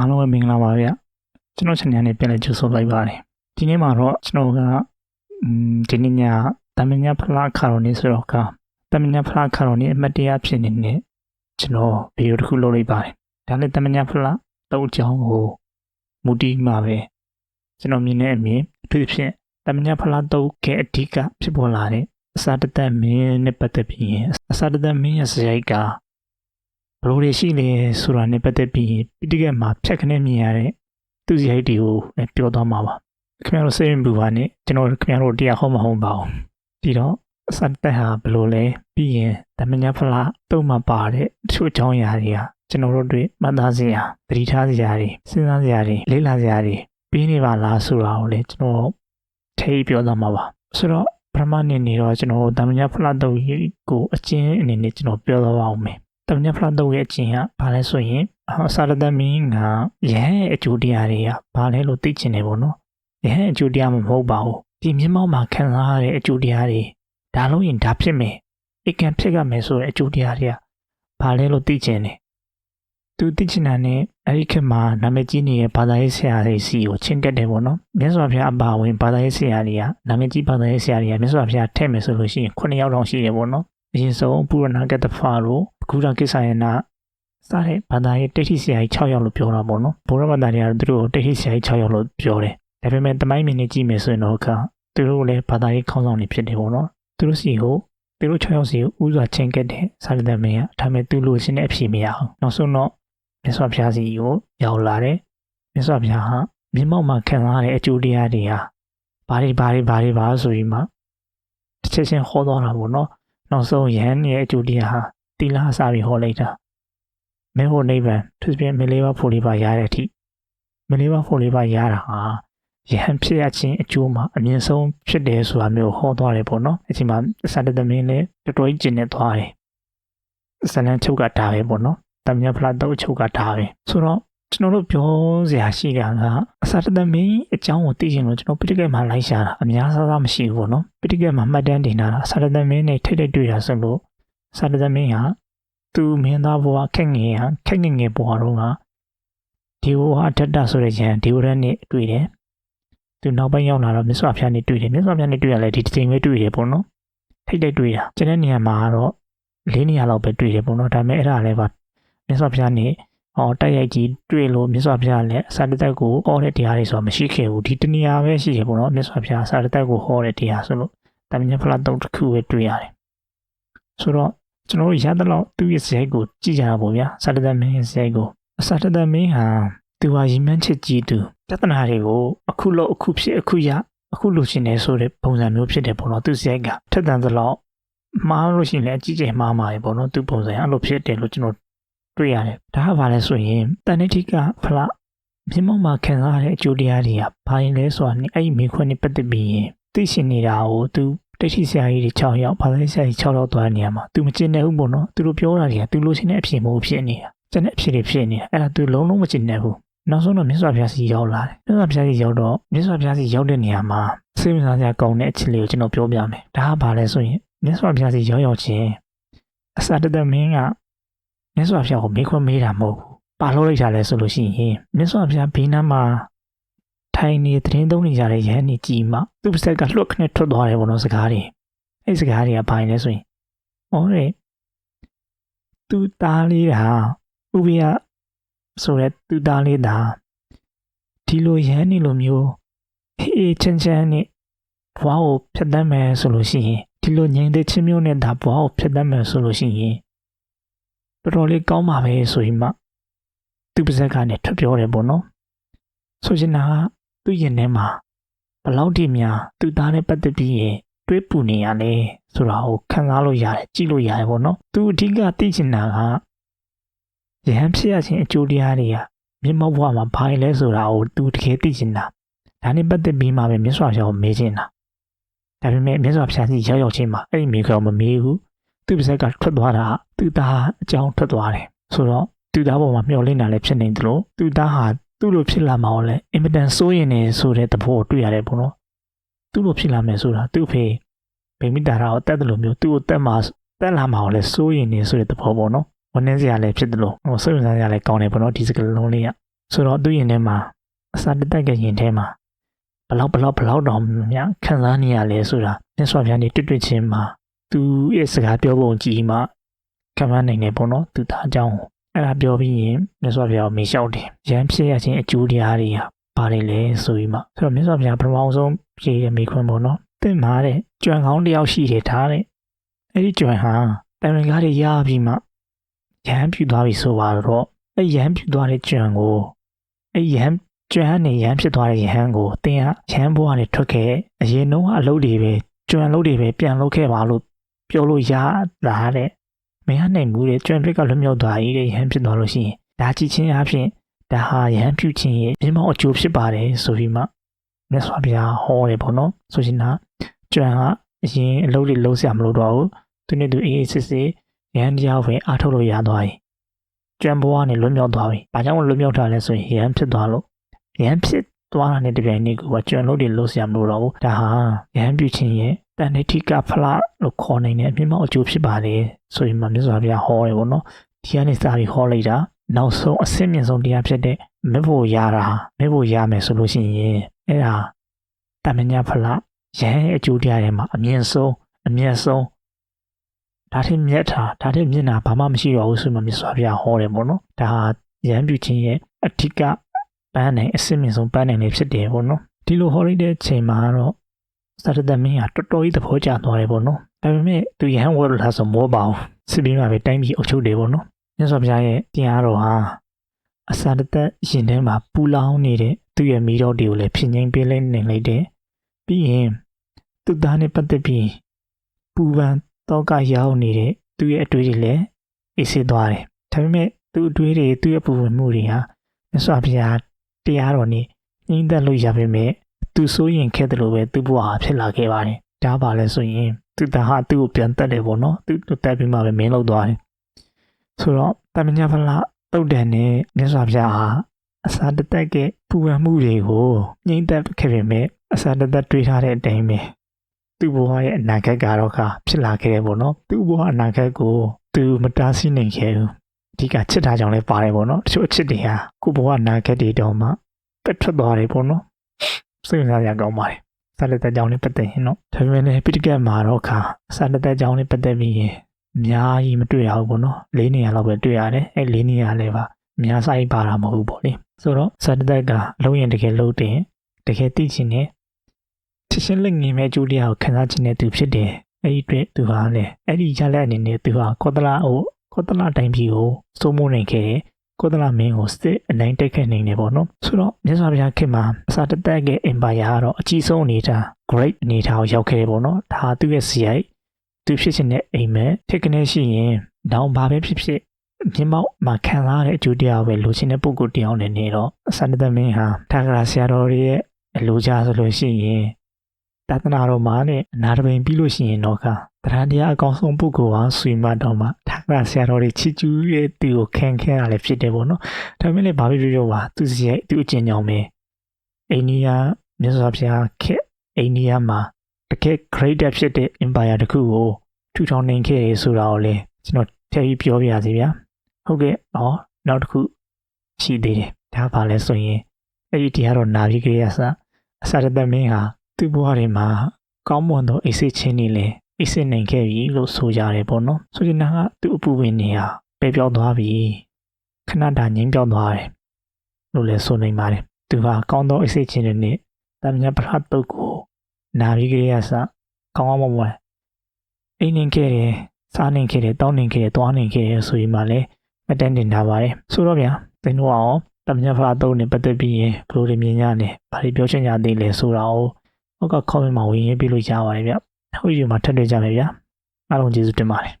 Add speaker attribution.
Speaker 1: အားလုံးပဲမင်္ဂလာပါဗျကျွန်တော် channel နဲ့ပြန်လည်ကြိုဆိုလိုက်ပါတယ်ဒီနေ့မှာတော့ကျွန်တော်ကအမ်ဒီနေ့ညတမညာဖလားခါတော်နေဆိုတော့ကတမညာဖလားခါတော်နေအမတ်တရားဖြစ်နေတဲ့ကျွန်တော်ဗီဒီယိုတစ်ခုလုပ်လိုက်ပါတယ်ဒါလည်းတမညာဖလားတော့အကြောင်းကိုမူတည်မှာပဲကျွန်တော်မြင်တဲ့အမြင်အထူးသဖြင့်တမညာဖလားတော့ကအဓိကဖြစ်ပေါ်လာတဲ့အစာတသက်မင်းနဲ့ပတ်သက်ပြီးရင်အစာတသက်မင်းရဲ့စရိုက်က ဘလို့တွေရှိလဲဆိုတာနဲ့ပတ်သက်ပြီးပိဋကတ်မှာဖြတ်ခနဲ့မြင်ရတဲ့သူစရိုက်တွေကိုလည်းပြောသွားမှာပါခင်ဗျားတို့စိတ်ဝင်ပူပါနဲ့ကျွန်တော်ခင်ဗျားတို့တရားဟောမဟုတ်ပါဘူးဒီတော့အစတက်ဟာဘလို့လဲပြီးရင်ဓမ္မညာဖလားတုံးမှာပါတဲ့တချို့အကြောင်းအရာတွေကကျွန်တော်တို့တွေမှတ်သားစရာသတိထားစရာတွေစဉ်းစားစရာတွေလေ့လာစရာတွေပြီးနေပါလားဆိုတာကိုလည်းကျွန်တော်ထိပြောသွားမှာပါဆိုတော့ပထမနေ့နေတော့ကျွန်တော်ဓမ္မညာဖလားတုံးကိုအကျဉ်းအနေနဲ့ကျွန်တော်ပြောသွားပါအောင်မယ် တမန်ဖလာတော့ရဲ့အကျင့်ကဘာလဲဆိုရင်အစာရတမင်းကရဟန်းအကျိုးတရားတွေကဘာလဲလို့သိချင်တယ်ပေါ့နော်ရဟန်းအကျိုးတရားမဟုတ်ပါဘူးဒီမျက်မှောက်မှာခံစားရတဲ့အကျိုးတရားတွေဒါလို့ရင်ဒါဖြစ်မယ်အကံဖြစ်ကမယ်ဆိုတဲ့အကျိုးတရားတွေကဘာလဲလို့သိချင်တယ်သူသိချင်တာနဲ့အဲ့ဒီခေတ်မှာနာမည်ကြီးနေတဲ့ဘာသာရေးဆရာတွေစီကိုချင်းတက်တယ်ပေါ့နော်မြတ်စွာဘုရားအပါဝင်ဘာသာရေးဆရာတွေကနာမည်ကြီးဘာသာရေးဆရာတွေကမြတ်စွာဘုရားထည့်မယ်ဆိုလို့ရှိရင်9ယောက်တောင်ရှိတယ်ပေါ့နော် အရင်ဆုံးပုရဏကတ္တဖာတို့ဂုရကိစ္စယနာစတဲ့ဘာသာရေးတိဋ္ဌိဆရာကြီး6ယောက်လို့ပြောတာပေါ့နော်ဘုရားဘာသာတွေကတော့သူတို့တိဋ္ဌိဆရာကြီး6ယောက်လို့ပြောတယ်ဒါပေမဲ့တမိုင်းမြင်နေကြည့်မယ်ဆိုရင်တော့ခါသူတို့လည်းဘာသာရေးခေါင်းဆောင်တွေဖြစ်တယ်ပေါ့နော်သူတို့စီကိုသူတို့6ယောက်စီကိုဥစွာချင်းကက်တဲ့စာရတမင်းကဒါပေမဲ့သူလိုချင်တဲ့အဖြေမရအောင်နောက်ဆုံးတော့မြတ်စွာဘုရားစီကိုရောက်လာတယ်မြတ်စွာဘုရားဟာမြင်မောက်မှာခံစားရတဲ့အကျိုးတရားတွေဟာဘာတွေဘာတွေဘာတွေပါဆိုပြီးမှတစ်ချက်ချင်းဟောသွားတာပေါ့နော် နောက်ဆုံးယဟန်ရဲ့အကျိုးတရားဟာတီလာအစားပြီးဟောလိုက်တာမဲဖို့နိဗ္ဗာန်သူပြင်မလေးပါဖို့လေးပါရတဲ့အထိမလေးပါဖို့လေးပါရတာဟာယဟန်ဖြစ်ရခြင်းအကျိုးမှာအမြင့်ဆုံးဖြစ်တယ်ဆိုတာမျိုးဟောသွားတယ်ပေါ့နော်အချိန်မှာစန္ဒသမင်းလည်းတော်တော်ကြီးကျင့်နေသွားတယ်ဇလန်ချုပ်ကဒါပဲပေါ့နော်တမညာဖလာတော့ချုပ်ကဒါပဲဆိုတော့ ကျွန်တော်တို့ပြောစရာရှိတာကအစာတသမင်းအကြောင်းကိုသိချင်လို့ကျွန်တော်ပိဋကတ်မှာလိုက်ရှာတာအများစားစားမရှိဘူးပေါ့နော်ပိဋကတ်မှာမှတ်တမ်းတင်တာအစာတသမင်းနဲ့ထိတ်ထိတ်တွေ့တာဆိုလို့အစာတသမင်းဟာသူမင်းသားဘဝခက်ငယ်ဟာခက်ငယ်ငယ်ဘဝတော့ကဒီဘဝအထက်တဆိုတဲ့ရန်ဒီဝရနဲ့တွေ့တယ်သူနောက်ပိုင်းရောက်လာတော့မြတ်စွာဘုရားနဲ့တွေ့တယ်မြတ်စွာဘုရားနဲ့တွေ့ရလဲဒီတစ်ချိန်ပဲတွေ့တယ်ပေါ့နော်ထိတ်ထိတ်တွေ့တာကျန်တဲ့နေရာမှာတော့လေးနေရာလောက်ပဲတွေ့တယ်ပေါ့နော်ဒါပေမဲ့အဲ့ဒါလည်းပါမြတ်စွာဘုရား နဲ့ဟောတိုက်ရိုက်ကြီးတွေ့လို့မြတ်စွာဘုရားလည်းအစာတသက်ကိုဟောတဲ့တရားတွေဆိုတာမရှိခဲ့ဘူးဒီတနေရာပဲရှိတယ်ပေါ့နော်မြတ်စွာဘုရားအစာတသက်ကိုဟောတဲ့တရားဆိုလို့တမန်ကျဖလာတော့တစ်ခုပဲတွေ့ရတယ်ဆိုတော့ကျွန်တော်တို့ရတဲ့လောက်သူ့ရဲ့ဇယိုက်ကိုကြည့်ကြတာပေါ့ဗျာအစာတသက်မင်းရဲ့ဇယိုက်ကိုအစာတသက်မင်းဟာသူဟာရီမန်းချစ်ကြည့်သူပြဿနာတွေကိုအခုလို့အခုဖြစ်အခုရအခုလိုချင်နေဆိုတဲ့ပုံစံမျိုးဖြစ်တယ်ပေါ့နော်သူဇယိုက်ကထက်တန်သလောက်မှားလို့ရှိရင်လည်းအကြီးကျယ်မှားမှာပဲပေါ့နော်သူပုံစံအဲ့လိုဖြစ်တယ်လို့ကျွန်တော် တွေ့ရတယ်ဒါကဘာလဲဆိုရင်တန်တိကဖလားမြင်းမောက်မှာခံစားရတဲ့အကျိုးတရားတွေကဘာရင်လဲဆိုတာနဲ့အဲ့ဒီမိခွန်းနဲ့ပတ်သက်ပြီးရင်သိရှင်နေတာကိုသူတိတ်ရှိဆရာကြီးတွေ6ယောက်ဘာသာဆရာကြီး6ယောက်သွားတဲ့နေရာမှာသူမကျင်တဲ့ဘူးပေါ့နော်သူတို့ပြောတာတွေကသူလိုချင်တဲ့အဖြစ်မဟုတ်ဖြစ်နေတာကျန်တဲ့အဖြစ်တွေဖြစ်နေတာအဲ့ဒါသူလုံးလုံးမကျင်တဲ့ဘူးနောက်ဆုံးတော့မြတ်စွာဘုရားစီရောက်လာတယ်မြတ်စွာဘုရားစီရောက်တော့မြတ်စွာဘုရားစီရောက်တဲ့နေရာမှာစိတ်ဝင်စားစရာကောင်းတဲ့အချက်လေးကိုကျွန်တော်ပြောပြမယ်ဒါကဘာလဲဆိုရင်မြတ်စွာဘုရားစီရောက်ရောက်ချင်းအစာတသက်မင်းက မြတ်စွာဘုရားကိုမေးခွန်းမေးတာမဟုတ်ဘူးပါလို့လိုက်တာလဲဆိုလို့ရှိရင်မြတ်စွာဘုရားဘေးနားမှာထိုင်နေသတင်းသုံးနေကြတဲ့ရဟန်းကြီးကြီးမှသူ့ပါဆက်ကလွတ်ခနဲ့ထွက်သွားတယ်ဘောနော်စကားတွေအဲ့စကားတွေကဘာလဲဆိုရင်ဩတဲ့သူသားလေးတာဥပိယဆိုတဲ့သူသားလေးတာဒီလိုရဟန်းနေလိုမျိုးအေးချမ်းချမ်းနဲ့ဘဝကိုဖြတ်သန်းမယ်ဆိုလို့ရှိရင်ဒီလိုငြိမ်သက်ခြင်းမျိုးနဲ့ဒါဘဝကိုဖြတ်သန်းမယ်ဆိုလို့ရှိရင် တော်တော်လေးကောင်းပါပဲဆိုရင်မှသူပါဇက်ကနေထွက်ပြောတယ်ပေါ့နော်ဆိုချင်တာကသူ့ရင်ထဲမှာဘလောက်ထိများသူ့သားနဲ့ပတ်သက်ပြီးရင်တွေးပူနေရလဲဆိုတာကိုခံစားလို့ရတယ်ကြည့်လို့ရတယ်ပေါ့နော်သူအဓိကသိချင်တာကရဟန်းဖြစ်ရခြင်းအကျိုးတရားတွေကမြင့်မောက်ဘဝမှာဘာလဲဆိုတာကိုသူတကယ်သိချင်တာဒါနဲ့ပတ်သက်ပြီးမှပဲမြတ်စွာဘုရားကိုမေးချင်တာဒါပေမဲ့မြတ်စွာဘုရားကြီးရောက်ရောက်ချင်းမှာအဲ့ဒီမိကောမမေးဘူး သူ့ပါဇက်ကထွက်သွားတာသူ့သားအကြောင်းထွက်သွားတယ်ဆိုတော့သူ့သားပေါ်မှာမျောလင့်တာလည်းဖြစ်နေတယ်လို့သူ့သားဟာသူ့လိုဖြစ်လာမှာလည်းအင်မတန်စိုးရင်နေဆိုတဲ့သဘောကိုတွေ့ရတယ်ပေါ့နော်သူ့လိုဖြစ်လာမယ်ဆိုတာသူ့ဖေဗိမိတာရာကိုတက်တယ်လို့မျိုးသူ့ကိုတက်မှာတက်လာမှာလည်းစိုးရင်နေဆိုတဲ့သဘောပေါ့နော်ဝန်းနေစရာလည်းဖြစ်တယ်လို့ဟိုစိတ်ဝင်စားစရာလည်းကောင်းတယ်ပေါ့နော်ဒီစကားလုံးလေးကဆိုတော့သူ့ရင်ထဲမှာအစာတတက်ကရင်ထဲမှာဘလောက်ဘလောက်ဘလောက်တောင်များခံစားနေရလဲဆိုတာမြတ်စွာဘုရားနေတွေ့တွေ့ချင်းမှာ သူရဲ့စကားပြောပုံကြည့်မှခံမနိုင်နေပေါ့နော်သူသားအကြောင်းကိုအဲ့ဒါပြောပြီးရင်မြတ်စွာဘုရားကိုမေးလျှောက်တယ်ရမ်းဖြစ်ရခြင်းအကျိုးတရားတွေဟာပါတယ်လေဆိုပြီးမှဆိုတော့မြတ်စွာဘုရားပထမဆုံးဖြေတဲ့မိခွန်းပေါ့နော်သင်မာတဲ့ကြွံကောင်းတစ်ယောက်ရှိတယ်ထားတဲ့အဲ့ဒီကြွံဟာတန်ရင်ကားတွေရပြီးမှရမ်းပြူသွားပြီဆိုပါတော့အဲ့ရမ်းပြူသွားတဲ့ကြွံကိုအဲ့ရမ်းကြွံကနေရမ်းဖြစ်သွားတဲ့ရဟန်းကိုသင်ကရဟန်းဘဝကနေထွက်ခဲ့အရင်တော့အလုပ်တွေပဲကြွံလုပ်တွေပဲပြန်လုပ်ခဲ့ပါလို့ ပြောလို့ရလာတဲ့မင်းကနိုင်မှုတဲ့ကြွံပြစ်ကလွတ်မြောက်သွားပြီတဲ့ရဟန်းဖြစ်သွားလို့ရှိရင်ဒါကြည့်ချင်းအဖြစ်ဒါဟာရဟန်းပြုခြင်းရဲ့ပြင်းမောအကျိုးဖြစ်ပါတယ်ဆိုပြီးမှမြတ်စွာဘုရားဟောတယ်ပေါ့နော်ဆိုရှင်ကကြွံကအရင်အလုပ်တွေလုံးဆရာမလို့တော့ဘူးသူနဲ့သူအေးအေးစစ်စစ်ရဟန်းတရားပဲအားထုတ်လို့ရသွားပြီကြံဘဝနဲ့လွတ်မြောက်သွားပြီ။ဘာကြောင့်လွတ်မြောက်တာလဲဆိုရင်ရဟန်းဖြစ်သွားလို့ရဟန်းဖြစ်သွားတာနဲ့တပြိုင်နက်ကိုကြံလို့တွေလို့ဆရာမလို့တော့ဘူး။ဒါဟာရဟန်းပြုခြင်းရဲ့ တန်ဋိဋ္ဌိကဖလားလို့ခေါ်နိုင်တဲ့အမြင့်မောက်အကျိုးဖြစ်ပါတယ်ဆိုရင်မှမြတ်စွာဘုရားဟောတယ်ပေါ့နော်။ဒီကနေစာပြီးဟောလိုက်တာနောက်ဆုံးအဆင့်မြင့်ဆုံးတရားဖြစ်တဲ့မေဖို့ရတာမေဖို့ရမယ်ဆိုလို့ရှိရင်အဲ့ဒါတမညာဖလားရဟန်းရဲ့အကျိုးတရားတွေမှာအမြင့်ဆုံးအမြတ်ဆုံးဒါထက်မြတ်တာဒါထက်မြင့်တာဘာမှမရှိတော့ဘူးဆိုမှမြတ်စွာဘုရားဟောတယ်ပေါ့နော်ဒါဟာရဟန်းပြုခြင်းရဲ့အဓိကပန်းနိုင်အစစ်မြင့်ဆုံးပန်းနိုင်လေးဖြစ်တယ်ပေါ့နော်ဒီလိုဟောလိုက်တဲ့ချိန်မှာတော့ စာရတမင်းကတော်တော်ကြီးသဘောကျသွားတယ်ပေါ့နော်ဒါပေမဲ့သူရဟန်းဝတ်လို့လားဆိုမောပါအောင်စစ်ပြီးမှပဲတိုင်းပြည်အုပ်ချုပ်တယ်ပေါ့နော်မြတ်စွာဘုရားရဲ့တရားတော်ဟာအစာတသက်ရင်ထဲမှာပူလောင်နေတဲ့သူ့ရဲ့မိတော်တွေကိုလည်းဖြစ်ငိမ့်ပေးလိုက်နိုင်လိုက်တယ်ပြီးရင်သူသားနဲ့ပတ်သက်ပြီးပူပန်တော့ကရောက်နေတဲ့သူ့ရဲ့အတွေ့တွေလည်းအေးဆေးသွားတယ်ဒါပေမဲ့သူ့အတွေ့တွေသူ့ရဲ့ပူပန်မှုတွေဟာမြတ်စွာဘုရားတရားတော်နဲ့ညှိနှိုင်းလို့ရပေမဲ့ သူစိုးရင်ခဲ့တယ်လို့ပဲသူ့ဘဝဖြစ်လာခဲ့ပါတယ်ဒါပါလဲဆိုရင်သူသားဟာသူ့ကိုပြန်တက်တယ်ပေါ့နော်သူ့တက်ပြီးမှပဲမင်းလောက်သွားတယ်ဆိုတော့တမညာဖလားတုတ်တန်နဲ့မြတ်စွာဘုရားဟာအစာတသက်ကပူပန်မှုတွေကိုညှိနှိုင်းခဲ့ပေမဲ့အစာတသက်တွေးထားတဲ့အတိုင်းပဲသူ့ဘဝရဲ့အနာဂတ်ကတော့ကဖြစ်လာခဲ့တယ်ပေါ့နော်သူ့ဘဝအနာဂတ်ကိုသူမတားဆီးနိုင်ခဲ့ဘူးအဓိကချစ်တာကြောင့်လည်းပါတယ်ပေါ့နော်တချို့အချစ်တွေဟာကို့ဘဝအနာဂတ်တွေတော့မှပက်ထွက်သွားတယ်ပေါ့နော် စိတ်ဝင်စားရကောင်းပါတယ်စာလက်သက်ကြောင့်လည်းပတ်သက်ရင်တော့ဒါပေမဲ့လည်းပိဋကတ်မှာတော့ခါစာလက်သက်ကြောင့်လည်းပတ်သက်ပြီးရင်အများကြီးမတွေ့ရဘူးပေါ့နော်လေးနေရာလောက်ပဲတွေ့ရတယ်အဲလေးနေရာလည်းပါအများဆိုင်ပါတာမဟုတ်ဘူးပေါ့လေဆိုတော့စာလက်သက်ကအလုံးရင်တကယ်လုံးတင်တကယ်သိချင်တဲ့ချစ်ချင်းလက်ငင်မဲ့အကျိုးတရားကိုခံစားခြင်းနဲ့သူဖြစ်တယ်။အဲ့ဒီအတွက်သူဟာလည်းအဲ့ဒီရလက်အနေနဲ့သူဟာကောသလအိုကောသလတိုင်းပြည်ကိုစိုးမိုးနိုင်ခဲ့တယ်။ ကောသလမင်းကိုစစ်အနိုင်တိုက်ခဲ့နိုင်တယ်ပေါ့နော်။ဆိုတော့မြတ်စွာဘုရားခင်မှာအစာတသက်က empire ကတော့အကြီးဆုံးအနေထား great အနေထားကိုရောက်ခဲ့တယ်ပေါ့နော်။ဒါသူ့ရဲ့စီရိုက်သူဖြစ်ခြင်းနဲ့အိမ်မက်ထက်ကနေရှိရင်တောင်ဘာပဲဖြစ်ဖြစ်မြင်းမောက်မှာခံစားရတဲ့အကျိုးတရားပဲလိုချင်တဲ့ပုံကိုတယောက်နဲ့နေတော့အစန္ဒတမင်းဟာထာဂရာဆရာတော်ရဲ့အလိုချဆိုလို့ရှိရင်တသနာတော်မှာနဲ့အနာတပိန်ပြီးလို့ရှိရင်တော့က တရားတရားအကောင်းဆုံးပုဂ္ဂိုလ်ဟာဆွေမတော်မှာထာဂရဆရာတော်တွေချစ်ကျူးရဲ့သူကိုခံခဲရလည်းဖြစ်တယ်ပေါ့နော်ဒါပေမဲ့လည်းဘာဖြစ်ဖြစ်ပါသူစီရဲ့သူအကျဉ်းကြောင်းပဲအိန္ဒိယမြတ်စွာဘုရားခေအိန္ဒိယမှာတကယ် great ဖြစ်တဲ့ empire တစ်ခုကိုထူထောင်နိုင်ခဲ့ရဆိုတာကိုလည်းကျွန်တော်ထည့်ပြီးပြောပြရစီဗျာဟုတ်ကဲ့ဟောနောက်တစ်ခုရှိသေးတယ်ဒါပါလဲဆိုရင်အဲ့ဒီတရားတော်နာပြီးကြရစအစရတမင်းဟာသူ့ဘဝတွေမှာကောင်းမွန်သောအိစိချင်းတွေလည်း အိစိနိုင်ခဲ့ပြီလို့ဆိုကြတယ်ပေါ့နော်ဆိုရင်ကသူ့အပူပင်နေဟာပဲပြောင်းသွားပြီခဏတာငြိမ်းပြောင်းသွားတယ်လို့လည်းဆိုနိုင်ပါတယ်သူဟာကောင်းသောအိစိချင်းတွေနဲ့တမညာပရတ်တုတ်ကိုနာပြီးကြရစကောင်းအောင်မွန်အိမ်နေခဲ့တယ်စားနေခဲ့တယ်တောင်းနေခဲ့တယ်သွားနေခဲ့တယ်ဆိုရင်မှလည်းမတန်းတင်ထားပါတယ်ဆိုတော့ဗျာသင်တို့အောင်တမညာဖရာတုံးနဲ့ပတ်သက်ပြီးရင်ဘလို့တွေမြင်ရနေဘာတွေပြောချင်ကြသေးလဲဆိုတာကိုဟုတ်က comment မှာဝင်ရေးပြလို့ရပါတယ်ဗျ။ ဟုတ်ပြီမှာထပ်တွေ့ကြမယ်ဗျာ။အားလုံးကျေးဇူးတင်ပါတယ်